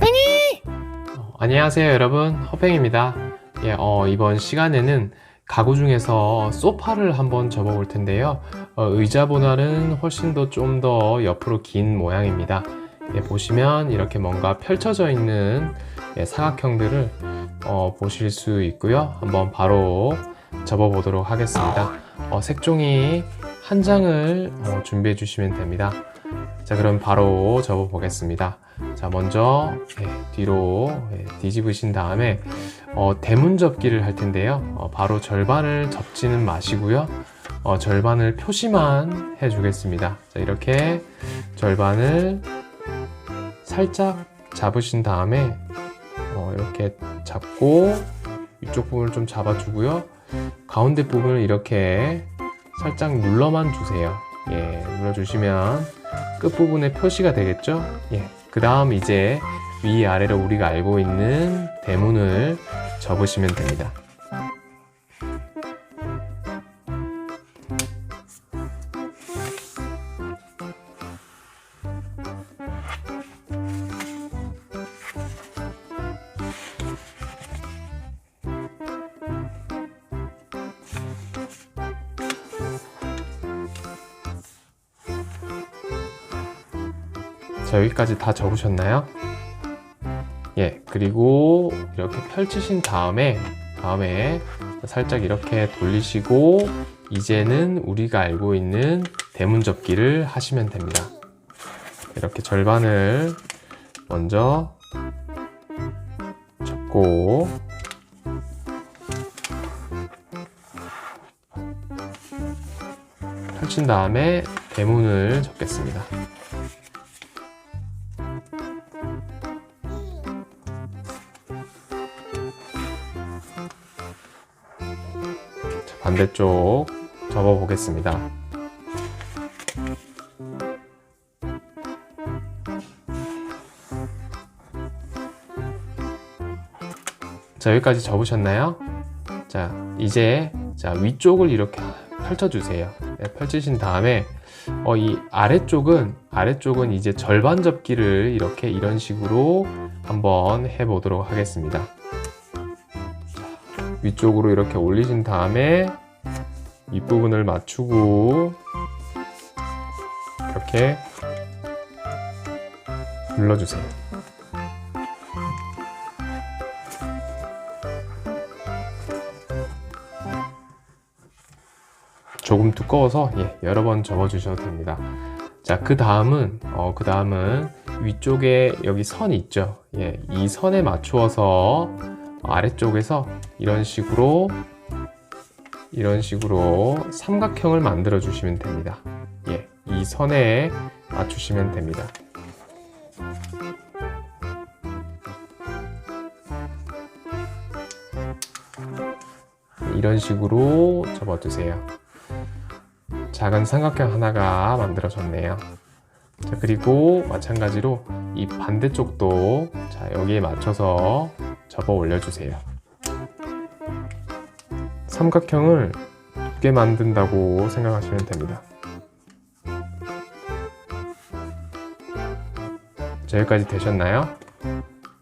허팽이! 어, 안녕하세요 여러분. 허팽입니다. 예, 어, 이번 시간에는 가구 중에서 소파를 한번 접어 볼 텐데요. 어, 의자보다는 훨씬 더 좀 더 옆으로 긴 모양입니다. 예, 보시면 이렇게 뭔가 펼쳐져 있는 예, 사각형들을 어, 보실 수 있고요. 한번 바로 접어 보도록 하겠습니다. 어, 색종이 한 장을 어, 준비해 주시면 됩니다. 자 그럼 바로 접어 보겠습니다 자 먼저 예, 뒤로 예, 뒤집으신 다음에 어, 대문 접기를 할 텐데요. 어, 바로 절반을 접지는 마시고요. 어, 절반을 표시만 해 주겠습니다. 자 이렇게 절반을 살짝 잡으신 다음에 어, 이렇게 잡고 이쪽 부분을 좀 잡아 주고요. 가운데 부분을 이렇게 살짝 눌러만 주세요. 예 눌러 주시면 끝부분에 표시가 되겠죠? 예. 그 다음 이제 위아래로 우리가 알고 있는 대문을 접으시면 됩니다. 자, 여기까지 다 접으셨나요? 예, 그리고 이렇게 펼치신 다음에, 다음에 살짝 이렇게 돌리시고, 이제는 우리가 알고 있는 대문 접기를 하시면 됩니다. 이렇게 절반을 먼저 접고, 펼친 다음에 대문을 접겠습니다. 반대쪽 접어 보겠습니다. 자, 여기까지 접으셨나요? 자, 이제 자, 위쪽을 이렇게 펼쳐 주세요. 네, 펼치신 다음에 어, 이 아래쪽은 아래쪽은 이제 절반 접기를 이렇게 이런 식으로 한번 해 보도록 하겠습니다. 위쪽으로 이렇게 올리신 다음에 윗부분을 맞추고 이렇게 눌러주세요. 조금 두꺼워서 예, 여러 번 접어주셔도 됩니다. 자, 그 다음은 어, 그 다음은 위쪽에 여기 선 있죠. 예, 이 선에 맞추어서 아래쪽에서 이런 식으로 이런 식으로 삼각형을 만들어 주시면 됩니다. 예, 이 선에 맞추시면 됩니다. 이런 식으로 접어주세요. 작은 삼각형 하나가 만들어졌네요. 자, 그리고 마찬가지로 이 반대쪽도 자, 여기에 맞춰서 접어 올려주세요. 삼각형을 두개 만든다고 생각하시면 됩니다. 자, 여기까지 되셨나요?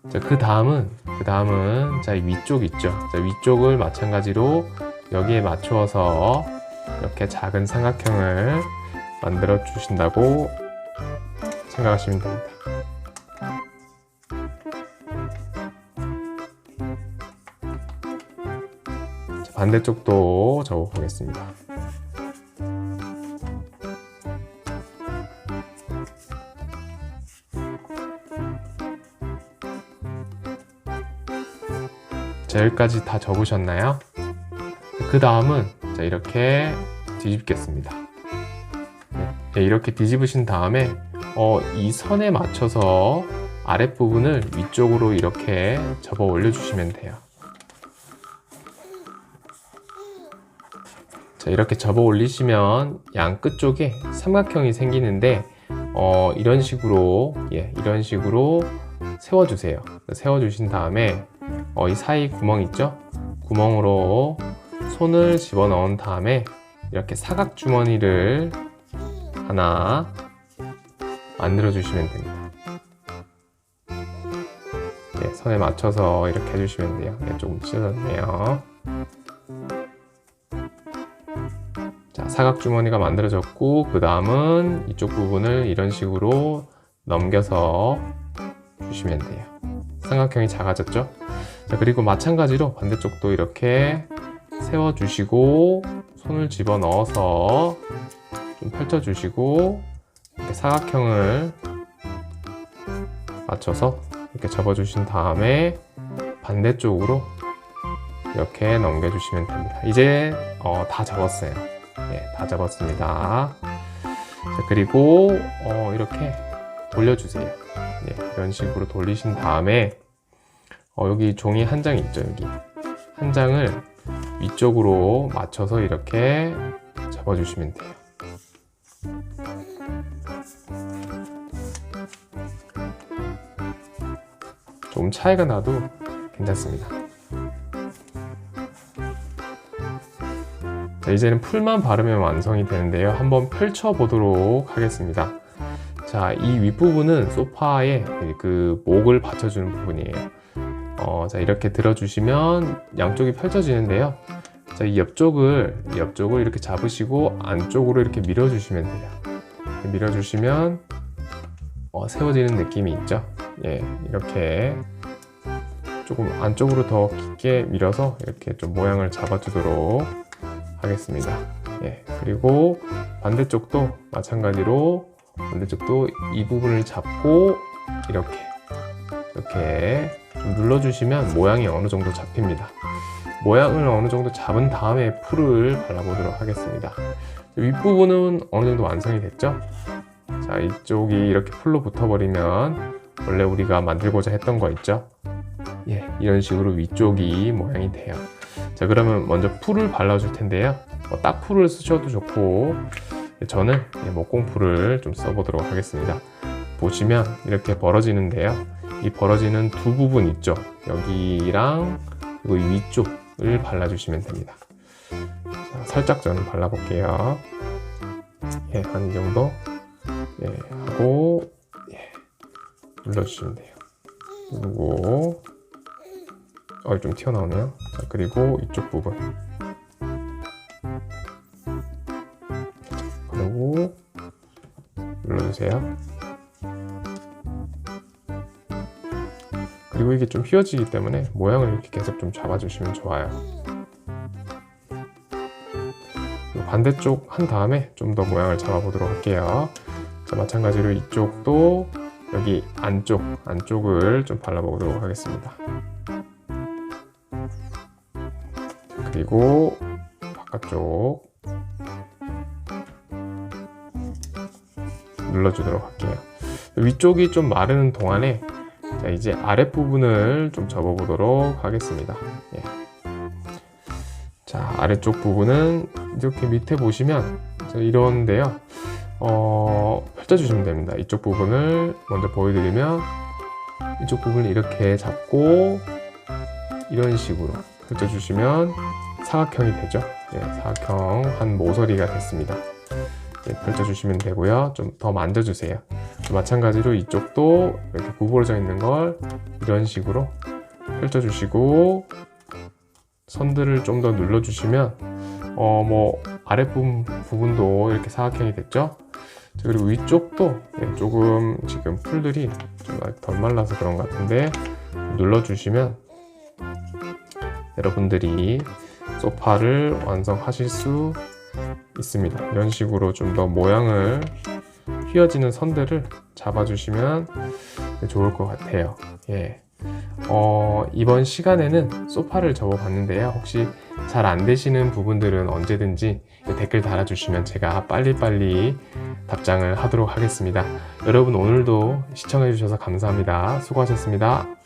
자, 그 다음은, 그 다음은, 자, 이 위쪽 있죠? 자, 위쪽을 마찬가지로 여기에 맞추어서 이렇게 작은 삼각형을 만들어 주신다고 생각하시면 됩니다. 반대쪽도 접어 보겠습니다. 자, 여기까지 다 접으셨나요? 그 다음은 자, 이렇게 뒤집겠습니다. 네, 네, 이렇게 뒤집으신 다음에 어, 이 선에 맞춰서 아랫부분을 위쪽으로 이렇게 접어 올려 주시면 돼요. 자, 이렇게 접어 올리시면 양 끝 쪽에 삼각형이 생기는데 어, 이런 식으로 예, 이런 식으로 세워주세요. 세워주신 다음에 어, 이 사이 구멍 있죠? 구멍으로 손을 집어 넣은 다음에 이렇게 사각 주머니를 하나 만들어 주시면 됩니다. 선에 맞춰서 이렇게 해주시면 돼요. 네, 조금 찢어졌네요. 사각 주머니가 만들어졌고, 그 다음은 이쪽 부분을 이런 식으로 넘겨서 주시면 돼요. 삼각형이 작아졌죠? 자, 그리고 마찬가지로 반대쪽도 이렇게 세워 주시고, 손을 집어 넣어서 좀 펼쳐 주시고, 이렇게 사각형을 맞춰서 이렇게 접어 주신 다음에 반대쪽으로 이렇게 넘겨 주시면 됩니다. 이제 어, 다 접었어요. 예, 다 접었습니다. 자, 그리고 어, 이렇게 돌려주세요. 예, 이런 식으로 돌리신 다음에 어, 여기 종이 한 장 있죠, 여기 한 장을 위쪽으로 맞춰서 이렇게 접어주시면 돼요. 조금 차이가 나도 괜찮습니다. 자, 이제는 풀만 바르면 완성이 되는데요. 한번 펼쳐 보도록 하겠습니다. 자, 이 윗부분은 소파에 그 목을 받쳐주는 부분이에요. 어, 자, 이렇게 들어주시면 양쪽이 펼쳐지는데요. 자, 이 옆쪽을, 이 옆쪽을 이렇게 잡으시고 안쪽으로 이렇게 밀어주시면 돼요. 밀어주시면 어, 세워지는 느낌이 있죠. 예, 이렇게 조금 안쪽으로 더 깊게 밀어서 이렇게 좀 모양을 잡아주도록 하겠습니다. 예, 그리고 반대쪽도 마찬가지로 반대쪽도 이 부분을 잡고 이렇게 이렇게 좀 눌러주시면 모양이 어느 정도 잡힙니다. 모양을 어느 정도 잡은 다음에 풀을 발라보도록 하겠습니다. 윗부분은 어느 정도 완성이 됐죠? 자, 이쪽이 이렇게 풀로 붙어버리면 원래 우리가 만들고자 했던 거 있죠? 예, 이런 식으로 위쪽이 모양이 돼요. 자, 그러면 먼저 풀을 발라줄 텐데요. 뭐 딱풀을 쓰셔도 좋고, 저는 목공풀을 좀 써보도록 하겠습니다. 보시면 이렇게 벌어지는데요. 이 벌어지는 두 부분 있죠? 여기랑 그리고 이 위쪽을 발라주시면 됩니다. 자, 살짝 저는 발라볼게요. 예, 한이 정도. 예, 하고, 예, 눌러주시면 돼요. 누르고, 어, 좀 튀어나오네요. 자, 그리고 이쪽 부분. 그리고 눌러주세요. 그리고 이게 좀 휘어지기 때문에 모양을 이렇게 계속 좀 잡아주시면 좋아요. 반대쪽 한 다음에 좀 더 모양을 잡아보도록 할게요. 자, 마찬가지로 이쪽도 여기 안쪽, 안쪽을 좀 발라보도록 하겠습니다. 그리고 바깥쪽 눌러주도록 할게요. 위쪽이 좀 마르는 동안에 자, 이제 아랫부분을 좀 접어보도록 하겠습니다. 예. 자, 아래쪽 부분은 이렇게 밑에 보시면 이런데요. 어, 펼쳐주시면 됩니다. 이쪽 부분을 먼저 보여드리면 이쪽 부분을 이렇게 잡고 이런 식으로 펼쳐주시면 사각형이 되죠. 예, 사각형 한 모서리가 됐습니다. 예, 펼쳐주시면 되고요. 좀 더 만져주세요. 마찬가지로 이쪽도 이렇게 구부러져 있는 걸 이런 식으로 펼쳐주시고 선들을 좀 더 눌러주시면 어 뭐 아랫부분 부분도 이렇게 사각형이 됐죠. 그리고 위쪽도 예, 조금 지금 풀들이 좀 덜 말라서 그런 것 같은데 눌러주시면 여러분들이 소파를 완성하실 수 있습니다. 이런 식으로 좀 더 모양을 휘어지는 선들을 잡아주시면 좋을 것 같아요. 예. 어, 이번 시간에는 소파를 접어봤는데요. 혹시 잘 안 되시는 부분들은 언제든지 댓글 달아주시면 제가 빨리빨리 답장을 하도록 하겠습니다. 여러분 오늘도 시청해주셔서 감사합니다. 수고하셨습니다.